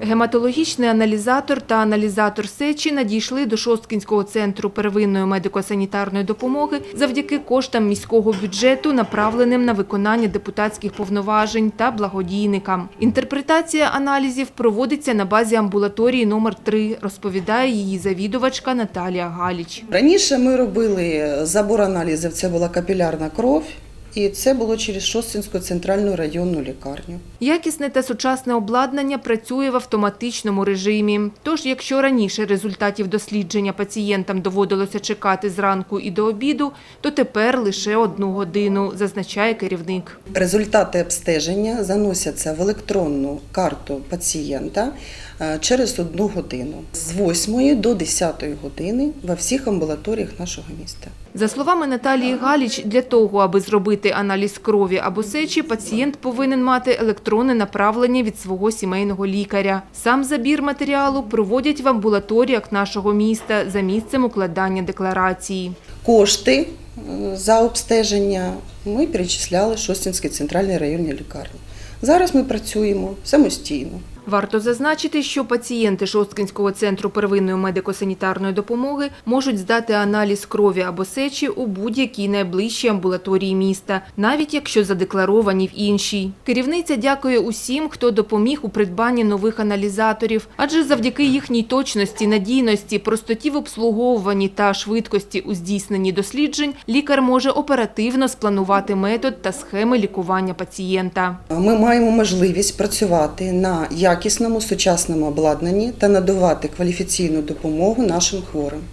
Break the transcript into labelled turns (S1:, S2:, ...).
S1: Гематологічний аналізатор та аналізатор сечі надійшли до Шосткінського центру первинної медико-санітарної допомоги завдяки коштам міського бюджету, направленим на виконання депутатських повноважень та благодійникам. Інтерпретація аналізів проводиться на базі амбулаторії номер 3, розповідає її завідувачка Наталія Галіч.
S2: Раніше ми робили забор аналізів, це була капілярна кров, і це було через Шостинську центральну районну лікарню.
S1: Якісне та сучасне обладнання працює в автоматичному режимі. Тож, якщо раніше результатів дослідження пацієнтам доводилося чекати зранку і до обіду, то тепер лише одну годину, зазначає керівник.
S2: Результати обстеження заносяться в електронну карту пацієнта е, через одну годину з 8 до 10 години во всіх амбулаторіях нашого міста.
S1: За словами Наталії Галіч, для того, аби зробити аналіз крові або сечі, пацієнт повинен мати електронне направлення від свого сімейного лікаря. Сам забір матеріалу проводять в амбулаторіях нашого міста за місцем укладання декларації.
S2: Кошти за обстеження ми перечисляли Шостинській центральній районній лікарні. Зараз ми працюємо самостійно.
S1: Варто зазначити, що пацієнти Шосткинського центру первинної медико-санітарної допомоги можуть здати аналіз крові або сечі у будь-якій найближчій амбулаторії міста, навіть якщо задекларовані в іншій. Керівниця дякує усім, хто допоміг у придбанні нових аналізаторів, адже завдяки їхній точності, надійності, простоті в обслуговуванні та швидкості у здійсненні досліджень лікар може оперативно спланувати метод та схеми лікування пацієнта.
S2: Ми маємо можливість працювати на якісному сучасному обладнанні та надавати кваліфіційну допомогу нашим хворим.